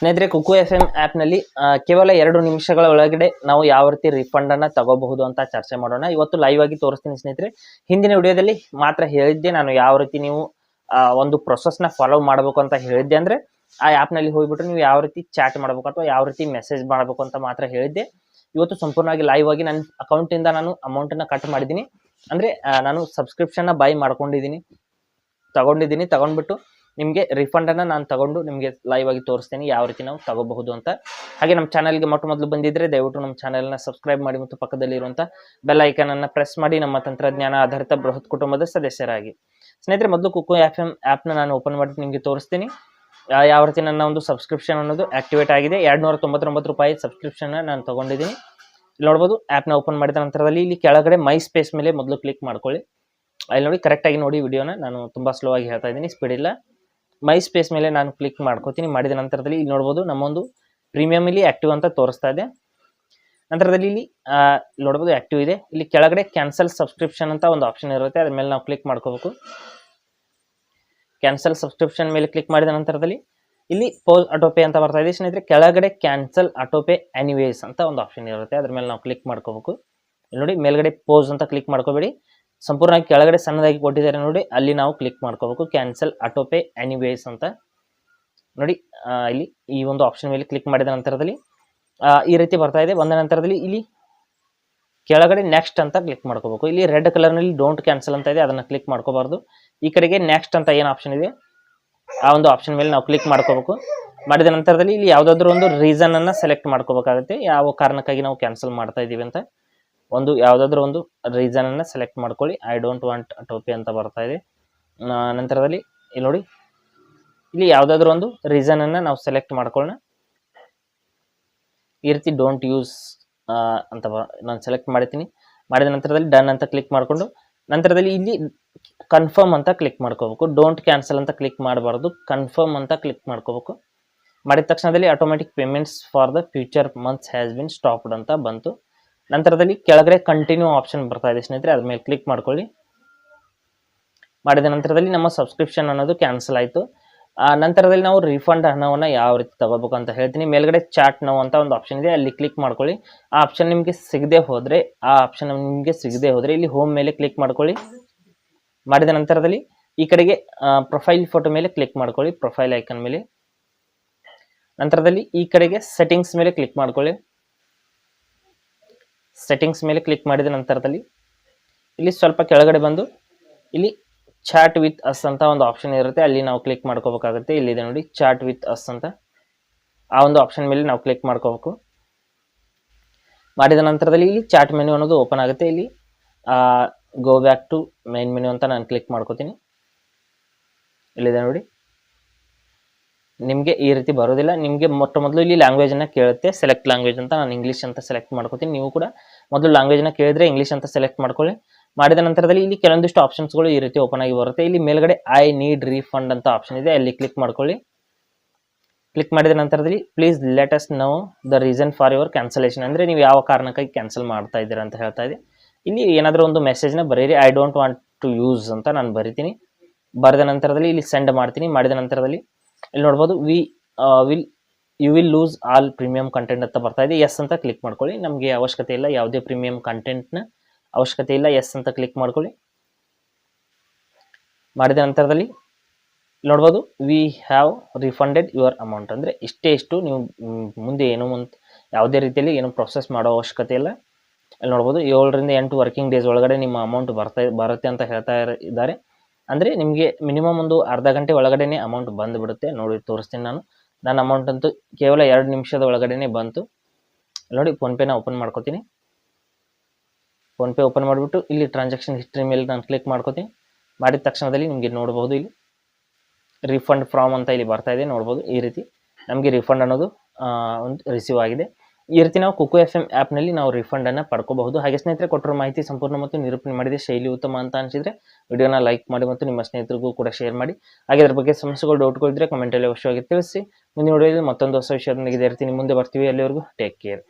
ಸ್ನೇಹಿತರೆ ಕುಕು F M ಆ್ಯಪ್ನಲ್ಲಿ ಕೇವಲ ಎರಡು ನಿಮಿಷಗಳ ಒಳಗಡೆ ನಾವು ಯಾವ ರೀತಿ ರಿಫಂಡ್ ಅನ್ನ ತಗೋಬಹುದು ಅಂತ ಚರ್ಚೆ ಮಾಡೋಣ. ಇವತ್ತು ಲೈವ್ ಆಗಿ ತೋರಿಸ್ತೀನಿ ಸ್ನೇಹಿತರೆ. ಹಿಂದಿನ ವಿಡಿಯೋದಲ್ಲಿ ಮಾತ್ರ ಹೇಳಿದ್ದೆ, ನಾನು ಯಾವ ರೀತಿ ನೀವು ಒಂದು ಪ್ರೊಸೆಸ್ನ ಫಾಲೋ ಮಾಡಬೇಕು ಅಂತ ಹೇಳಿದ್ದೆ ಅಂದ್ರೆ, ಆ ಆ್ಯಪ್ನಲ್ಲಿ ಹೋಗ್ಬಿಟ್ಟು ನೀವು ಯಾವ ರೀತಿ ಚಾಟ್ ಮಾಡಬೇಕು ಅಥವಾ ಯಾವ ರೀತಿ ಮೆಸೇಜ್ ಮಾಡಬೇಕು ಅಂತ ಮಾತ್ರ ಹೇಳಿದ್ದೆ. ಇವತ್ತು ಸಂಪೂರ್ಣವಾಗಿ ಲೈವ್ ಆಗಿ ನನ್ನ ಅಕೌಂಟಿಂದ ನಾನು ಅಮೌಂಟನ್ನು ಕಟ್ ಮಾಡಿದ್ದೀನಿ. ಅಂದರೆ ನಾನು ಸಬ್ಸ್ಕ್ರಿಪ್ಷನ್ನ ಬೈ ಮಾಡ್ಕೊಂಡಿದ್ದೀನಿ. ತಗೊಂಡಿದ್ದೀನಿ, ತಗೊಂಡ್ಬಿಟ್ಟು ನಿಮಗೆ ರಿಫಂಡನ್ನು ನಾನು ತಗೊಂಡು ನಿಮಗೆ ಲೈವ್ ಆಗಿ ತೋರಿಸ್ತೀನಿ, ಯಾವ ರೀತಿ ನಾವು ತಗೋಬಹುದು ಅಂತ. ಹಾಗೆ ನಮ್ಮ ಚಾನಲ್ಗೆ ಮೊಟ್ಟ ಮೊದಲು ಬಂದಿದ್ರೆ ದಯವಿಟ್ಟು ನಮ್ಮ ಚಾನಲ್ನ ಸಬ್ಸ್ಕ್ರೈಬ್ ಮಾಡಿ ಮತ್ತು ಪಕ್ಕದಲ್ಲಿ ಇರುವಂತ ಬೆಲ್ ಐಕನನ್ನು ಪ್ರೆಸ್ ಮಾಡಿ ನಮ್ಮ ತಂತ್ರಜ್ಞಾನ ಆಧಾರಿತ ಬೃಹತ್ ಕುಟುಂಬದ ಸದಸ್ಯರಾಗಿ. ಸ್ನೇಹಿತರೆ, ಮೊದಲು ಕುಕ್ಕು ಎಫ್ ಎಂ ಆ್ಯಪ್ನ ನಾನು ಓಪನ್ ಮಾಡಿ ನಿಮಗೆ ತೋರಿಸ್ತೀನಿ. ಯಾವ ರೀತಿ ನನ್ನ ಒಂದು ಸಬ್ಸ್ಕ್ರಿಪ್ಷನ್ ಅನ್ನೋದು ಆಕ್ಟಿವೇಟ್ ಆಗಿದೆ. ಎರಡು ನೂರ ತೊಂಬತ್ತೊಂಬತ್ತು ರೂಪಾಯಿ ಸಬ್ಸ್ಕ್ರಿಪ್ಷನ್ನ ನಾನು ತಗೊಂಡಿದ್ದೀನಿ. ನೋಡ್ಬೋದು ಆ್ಯಪ್ನ ಓಪನ್ ಮಾಡಿದ ನಂತರದಲ್ಲಿ ಇಲ್ಲಿ ಕೆಳಗಡೆ ಮೈ ಸ್ಪೇಸ್ ಮೇಲೆ ಮೊದಲು ಕ್ಲಿಕ್ ಮಾಡ್ಕೊಳ್ಳಿ. ಅಲ್ಲಿ ನೋಡಿ ಕರೆಕ್ಟಾಗಿ ನೋಡಿ ವಿಡಿಯೋನ ನಾನು ತುಂಬ ಸ್ಲೋ ಆಗಿ ಹೇಳ್ತಾ ಇದ್ದೀನಿ. ಸ್ಪೀಡ್ ಇಲ್ಲ. ಮೈ ಸ್ಪೇಸ್ ಮೇಲೆ ನಾನು ಕ್ಲಿಕ್ ಮಾಡ್ಕೋತೀನಿ. ಮಾಡಿದ ನಂತರದಲ್ಲಿ ಇಲ್ಲಿ ನೋಡ್ಬೋದು ನಮ್ಮೊಂದು ಪ್ರೀಮಿಯಮ್ ಇಲ್ಲಿ ಆಕ್ಟಿವ್ ಅಂತ ತೋರಿಸ್ತಾ ಇದೆ. ನಂತರದಲ್ಲಿ ಇಲ್ಲಿ ನೋಡ್ಬೋದು ಆ್ಯಕ್ಟಿವ್ ಇದೆ. ಇಲ್ಲಿ ಕೆಳಗಡೆ ಕ್ಯಾನ್ಸಲ್ ಸಬ್ಸ್ಕ್ರಿಪ್ಷನ್ ಅಂತ ಒಂದು ಆಪ್ಷನ್ ಇರುತ್ತೆ. ಅದ್ರ ಮೇಲೆ ನಾವು ಕ್ಲಿಕ್ ಮಾಡ್ಕೋಬೇಕು. ಕ್ಯಾನ್ಸಲ್ ಸಬ್ಸ್ಕ್ರಿಪ್ಷನ್ ಮೇಲೆ ಕ್ಲಿಕ್ ಮಾಡಿದ ನಂತರದಲ್ಲಿ ಇಲ್ಲಿ ಪೋಸ್ ಆಟೋಪೇ ಅಂತ ಬರ್ತಾ ಇದೆ. ಸ್ನೇಹಿತರೆ, ಕೆಳಗಡೆ ಕ್ಯಾನ್ಸಲ್ ಆಟೋಪೇ ಆ್ಯನಿವೇಸ್ ಅಂತ ಒಂದು ಆಪ್ಷನ್ ಇರುತ್ತೆ. ಅದ್ರ ಮೇಲೆ ನಾವು ಕ್ಲಿಕ್ ಮಾಡ್ಕೋಬೇಕು. ನೋಡಿ, ಮೇಲ್ಗಡೆ ಪೋಸ್ ಅಂತ ಕ್ಲಿಕ್ ಮಾಡ್ಕೋಬೇಡಿ. ಸಂಪೂರ್ಣವಾಗಿ ಕೆಳಗಡೆ ಸಣ್ಣದಾಗಿ ಕೊಟ್ಟಿದ್ದಾರೆ ನೋಡಿ. ಅಲ್ಲಿ ನಾವು ಕ್ಲಿಕ್ ಮಾಡ್ಕೋಬೇಕು. ಕ್ಯಾನ್ಸಲ್ ಆಟೋಪೇ ಆ್ಯನಿವೇಸ್ ಅಂತ. ನೋಡಿ ಇಲ್ಲಿ ಈ ಒಂದು ಆಪ್ಷನ್ ಮೇಲೆ ಕ್ಲಿಕ್ ಮಾಡಿದ ನಂತರದಲ್ಲಿ ಈ ರೀತಿ ಬರ್ತಾ ಇದೆ. ಬಂದ ನಂತರದಲ್ಲಿ ಇಲ್ಲಿ ಕೆಳಗಡೆ ನೆಕ್ಸ್ಟ್ ಅಂತ ಕ್ಲಿಕ್ ಮಾಡ್ಕೋಬೇಕು. ಇಲ್ಲಿ ರೆಡ್ ಕಲರ್ನಲ್ಲಿ ಡೋಂಟ್ ಕ್ಯಾನ್ಸಲ್ ಅಂತ ಇದೆ. ಅದನ್ನು ಕ್ಲಿಕ್ ಮಾಡ್ಕೋಬಾರ್ದು. ಈ ಕಡೆಗೆ ನೆಕ್ಸ್ಟ್ ಅಂತ ಏನು ಆಪ್ಷನ್ ಇದೆ? ಆ ಒಂದು ಆಪ್ಷನ್ ಮೇಲೆ ನಾವು ಕ್ಲಿಕ್ ಮಾಡ್ಕೋಬೇಕು. ಮಾಡಿದ ನಂತರದಲ್ಲಿ ಇಲ್ಲಿ ಯಾವುದಾದ್ರೂ ಒಂದು ರೀಸನ್ ಅನ್ನ ಸೆಲೆಕ್ಟ್ ಮಾಡ್ಕೋಬೇಕಾಗುತ್ತೆ. ಯಾವ ಕಾರಣಕ್ಕಾಗಿ ನಾವು ಕ್ಯಾನ್ಸಲ್ ಮಾಡ್ತಾ ಇದ್ದೀವಿ ಅಂತ. ಒಂದು ಯಾವುದಾದ್ರೂ ಒಂದು ರೀಸನ್ ಅನ್ನ ಸೆಲೆಕ್ಟ್ ಮಾಡ್ಕೊಳ್ಳಿ. ಐ ಡೋಂಟ್ ವಾಂಟ್ ಟೋಪಿ ಅಂತ ಬರ್ತಾ ಇದೆ. ನಂತರದಲ್ಲಿ ಇಲ್ಲಿ ನೋಡಿ. ಇಲ್ಲಿ ಯಾವುದಾದ್ರೂ ಒಂದು ರೀಸನ್ ಅನ್ನ ನಾವು ಸೆಲೆಕ್ಟ್ ಮಾಡ್ಕೊಳ್ಳೋಣ. ಈ ರೀತಿ ಡೋಂಟ್ ಯೂಸ್ ಅಂತ ನಾನು ಸೆಲೆಕ್ಟ್ ಮಾಡ್ತೀನಿ ಮಾಡಿದ ನಂತರದಲ್ಲಿ ಡನ್ ಅಂತ ಕ್ಲಿಕ್ ಮಾಡಿಕೊಂಡು, ನಂತರದಲ್ಲಿ ಇಲ್ಲಿ ಕನ್ಫರ್ಮ್ ಅಂತ ಕ್ಲಿಕ್ ಮಾಡ್ಕೋಬೇಕು. ಡೋಂಟ್ ಕ್ಯಾನ್ಸಲ್ ಅಂತ ಕ್ಲಿಕ್ ಮಾಡಬಾರ್ದು. ಕನ್ಫರ್ಮ್ ಅಂತ ಕ್ಲಿಕ್ ಮಾಡ್ಕೋಬೇಕು. ಮಾಡಿದ ತಕ್ಷಣದಲ್ಲಿ automatic payments for the future months has been stopped ಅಂತ ಬಂತು. ನಂತರದಲ್ಲಿ ಕೆಳಗಡೆ ಕಂಟಿನ್ಯೂ ಆಪ್ಷನ್ ಬರ್ತಾ ಇದೆ ಸ್ನೇಹಿತರೆ, ಅದ್ರ ಮೇಲೆ ಕ್ಲಿಕ್ ಮಾಡ್ಕೊಳ್ಳಿ. ಮಾಡಿದ ನಂತರದಲ್ಲಿ ನಮ್ಮ ಸಬ್ಸ್ಕ್ರಿಪ್ಷನ್ ಅನ್ನೋದು ಕ್ಯಾನ್ಸಲ್ ಆಯಿತು. ಆ, ನಂತರದಲ್ಲಿ ನಾವು ರೀಫಂಡ್ ಹಣವನ್ನು ಯಾವ ರೀತಿ ತಗೋಬೇಕು ಅಂತ ಹೇಳ್ತೀನಿ. ಮೇಲ್ಗಡೆ ಚಾಟ್ ನಾವು ಅಂತ ಒಂದು ಆಪ್ಷನ್ ಇದೆ, ಅಲ್ಲಿ ಕ್ಲಿಕ್ ಮಾಡ್ಕೊಳ್ಳಿ. ಆ ಆಪ್ಷನ್ ನಿಮಗೆ ಸಿಗದೆ ಹೋದರೆ, ಆ ಆಪ್ಷನ್ ನಿಮಗೆ ಸಿಗದೆ ಹೋದರೆ ಇಲ್ಲಿ ಹೋಮ್ ಮೇಲೆ ಕ್ಲಿಕ್ ಮಾಡ್ಕೊಳ್ಳಿ. ಮಾಡಿದ ನಂತರದಲ್ಲಿ ಈ ಕಡೆಗೆ ಪ್ರೊಫೈಲ್ ಫೋಟೋ ಮೇಲೆ ಕ್ಲಿಕ್ ಮಾಡ್ಕೊಳ್ಳಿ ಪ್ರೊಫೈಲ್ ಐಕನ್ ಮೇಲೆ. ನಂತರದಲ್ಲಿ ಈ ಕಡೆಗೆ ಸೆಟ್ಟಿಂಗ್ಸ್ ಮೇಲೆ ಕ್ಲಿಕ್ ಮಾಡ್ಕೊಳ್ಳಿ. ಸೆಟ್ಟಿಂಗ್ಸ್ ಮೇಲೆ ಕ್ಲಿಕ್ ಮಾಡಿದ ನಂತರದಲ್ಲಿ ಇಲ್ಲಿ ಸ್ವಲ್ಪ ಕೆಳಗಡೆ ಬಂದು ಇಲ್ಲಿ ಚಾಟ್ ವಿತ್ ಅಸ್ ಅಂತ ಒಂದು ಆಪ್ಷನ್ ಇರುತ್ತೆ. ಅಲ್ಲಿ ನಾವು ಕ್ಲಿಕ್ ಮಾಡ್ಕೋಬೇಕಾಗುತ್ತೆ. ಇಲ್ಲಿದೆ ನೋಡಿ ಚಾಟ್ ವಿತ್ ಅಸ್ ಅಂತ. ಆ ಒಂದು ಆಪ್ಷನ್ ಮೇಲೆ ನಾವು ಕ್ಲಿಕ್ ಮಾಡ್ಕೋಬೇಕು. ಮಾಡಿದ ನಂತರದಲ್ಲಿ ಇಲ್ಲಿ ಚಾಟ್ ಮೆನು ಅನ್ನೋದು ಓಪನ್ ಆಗುತ್ತೆ. ಇಲ್ಲಿ go back to main menu ಅಂತ ನಾನು ಕ್ಲಿಕ್ ಮಾಡ್ಕೋತೀನಿ. ಇಲ್ಲಿದೆ ನೋಡಿ. ನಿಮಗೆ ಈ ರೀತಿ ಬರೋದಿಲ್ಲ. ನಿಮಗೆ ಮೊಟ್ಟ ಮೊದಲು ಇಲ್ಲಿ ಲ್ಯಾಂಗ್ವೇಜನ್ನು ಕೇಳುತ್ತೆ. ಸೆಲೆಕ್ಟ್ ಲ್ಯಾಂಗ್ವೇಜ್ ಅಂತ ನಾನು ಇಂಗ್ಲೀಷ್ ಅಂತ ಸೆಲೆಕ್ಟ್ ಮಾಡ್ಕೋತೀನಿ. ನೀವು ಕೂಡ ಮೊದಲು ಲ್ಯಾಂಗ್ವೇಜ್ನ ಕೇಳಿದ್ರೆ ಇಂಗ್ಲೀಷ್ ಅಂತ ಸೆಲೆಕ್ಟ್ ಮಾಡ್ಕೊಳ್ಳಿ. ಮಾಡಿದ ನಂತರದಲ್ಲಿ ಇಲ್ಲಿ ಕೆಲವೊಂದಿಷ್ಟು ಆಪ್ಷನ್ಸ್ಗಳು ಈ ರೀತಿ ಓಪನ್ ಆಗಿ ಬರುತ್ತೆ. ಇಲ್ಲಿ ಮೇಲ್ಗಡೆ ಐ ನೀಡ್ ರೀಫಂಡ್ ಅಂತ ಆಪ್ಷನ್ ಇದೆ. ಅಲ್ಲಿ ಕ್ಲಿಕ್ ಮಾಡ್ಕೊಳ್ಳಿ. ಕ್ಲಿಕ್ ಮಾಡಿದ ನಂತರದಲ್ಲಿ please let us know the reason for your cancellation ಅಂದರೆ ನೀವು ಯಾವ ಕಾರಣಕ್ಕಾಗಿ ಕ್ಯಾನ್ಸಲ್ ಮಾಡ್ತಾ ಇದ್ದೀರಾ ಅಂತ ಹೇಳ್ತಾ ಇದೆ. ಇಲ್ಲಿ ಏನಾದರೂ ಒಂದು ಮೆಸೇಜ್ನ ಬರೀರಿ. I don't want to use ಅಂತ ನಾನು ಬರಿತೀನಿ. ಬರೆದ ನಂತರದಲ್ಲಿ ಇಲ್ಲಿ ಸೆಂಡ್ ಮಾಡ್ತೀನಿ. ಮಾಡಿದ ನಂತರದಲ್ಲಿ ಇಲ್ಲಿ ನೋಡ್ಬೋದು we will you will lose all premium content ಅಂತ ಬರ್ತಾ ಇದೆ. ಎಸ್ ಅಂತ ಕ್ಲಿಕ್ ಮಾಡ್ಕೊಳ್ಳಿ. ನಮಗೆ ಅವಶ್ಯಕತೆ ಇಲ್ಲ ಯಾವುದೇ ಪ್ರೀಮಿಯಂ ಕಂಟೆಂಟ್ನ ಅವಶ್ಯಕತೆ ಇಲ್ಲ. ಎಸ್ ಅಂತ ಕ್ಲಿಕ್ ಮಾಡ್ಕೊಳ್ಳಿ. ಮಾಡಿದ ನಂತರದಲ್ಲಿ ನೋಡ್ಬೋದು we have refunded your amount ಅಂದರೆ ಇಷ್ಟೇ ಇಷ್ಟು ನೀವು ಮುಂದೆ ಏನು ಮುಂದೆ ಯಾವುದೇ ರೀತಿಯಲ್ಲಿ ಏನು ಪ್ರೊಸೆಸ್ ಮಾಡೋ ಅವಶ್ಯಕತೆ ಇಲ್ಲ. ಅಲ್ಲಿ ನೋಡ್ಬೋದು, ಏಳರಿಂದ ಎಂಟು ವರ್ಕಿಂಗ್ ಡೇಸ್ ಒಳಗಡೆ ನಿಮ್ಮ ಅಮೌಂಟ್ ಬರ್ತಾ, ಬರುತ್ತೆ ಅಂತ ಹೇಳ್ತಾ ಇದ್ದಾರೆ. ಅಂದರೆ ನಿಮಗೆ ಮಿನಿಮಮ್ ಒಂದು ಅರ್ಧ ಗಂಟೆ ಒಳಗಡೆನೆ ಅಮೌಂಟ್ ಬಂದುಬಿಡುತ್ತೆ. ನೋಡಿ, ತೋರಿಸ್ತೀನಿ ನಾನು. ನನ್ನ ಅಮೌಂಟ್ ಅಂತೂ ಕೇವಲ ಎರಡು ನಿಮಿಷದ ಒಳಗಡೆನೆ ಬಂತು. ನೋಡಿ ಫೋನ್ಪೇನ ಓಪನ್ ಮಾಡ್ಕೋತೀನಿ. ಫೋನ್ಪೇ ಓಪನ್ ಮಾಡಿಬಿಟ್ಟು ಇಲ್ಲಿ ಟ್ರಾನ್ಸಾಕ್ಷನ್ ಹಿಸ್ಟ್ರಿ ಮೇಲೆ ನಾನು ಕ್ಲಿಕ್ ಮಾಡ್ಕೋತೀನಿ. ಮಾಡಿದ ತಕ್ಷಣದಲ್ಲಿ ನಿಮಗೆ ನೋಡ್ಬೋದು ಇಲ್ಲಿ. ರಿಫಂಡ್ ಫ್ರಾಮ್ ಅಂತ ಇಲ್ಲಿ ಬರ್ತಾ ಇದೆ, ನೋಡ್ಬೋದು ಈ ರೀತಿ. ನಮಗೆ ರಿಫಂಡ್ ಅನ್ನೋದು ಒಂದು ರಿಸೀವ್ ಆಗಿದೆ. ಈ ರೀತಿ ನಾವು ಕುಕು ಎಫ್ ಎಂ ಆ್ಯಪ್ನಲ್ಲಿ ನಾವು ರಿಫಂಡನ್ನು ಪಡ್ಕೋಬಹುದು. ಹಾಗೆ ಸ್ನೇಹಿತರೆ, ಕೊಟ್ಟಿರೋ ಮಾಹಿತಿ ಸಂಪೂರ್ಣ ಮತ್ತು ನಿರೂಪಣೆ ಮಾಡಿದೆ. ಶೈಲಿ ಉತ್ತಮ ಅಂತ ಅನಿಸಿದರೆ ವಿಡಿಯೋನ ಲೈಕ್ ಮಾಡಿ ಮತ್ತು ನಿಮ್ಮ ಸ್ನೇಹಿತರಿಗೂ ಕೂಡ ಶೇರ್ ಮಾಡಿ. ಹಾಗೆ ಅದರ ಬಗ್ಗೆ ಸಮಸ್ಯೆಗಳು ಡೌಟ್ಗಳಿದ್ರೆ ಕಮೆಂಟಲ್ಲಿ ಅವಶ್ಯವಾಗಿ ತಿಳಿಸಿ. ಮುಂದಿನ ವಿಡಿಯೋದಲ್ಲಿ ಮತ್ತೊಂದು ಹೊಸ ವಿಷಯದೊಂದಿಗೆ ಇದೇ ಮುಂದೆ ಬರ್ತೀವಿ. ಅಲ್ಲಿವರೆಗೂ ಟೇಕ್ ಕೇರ್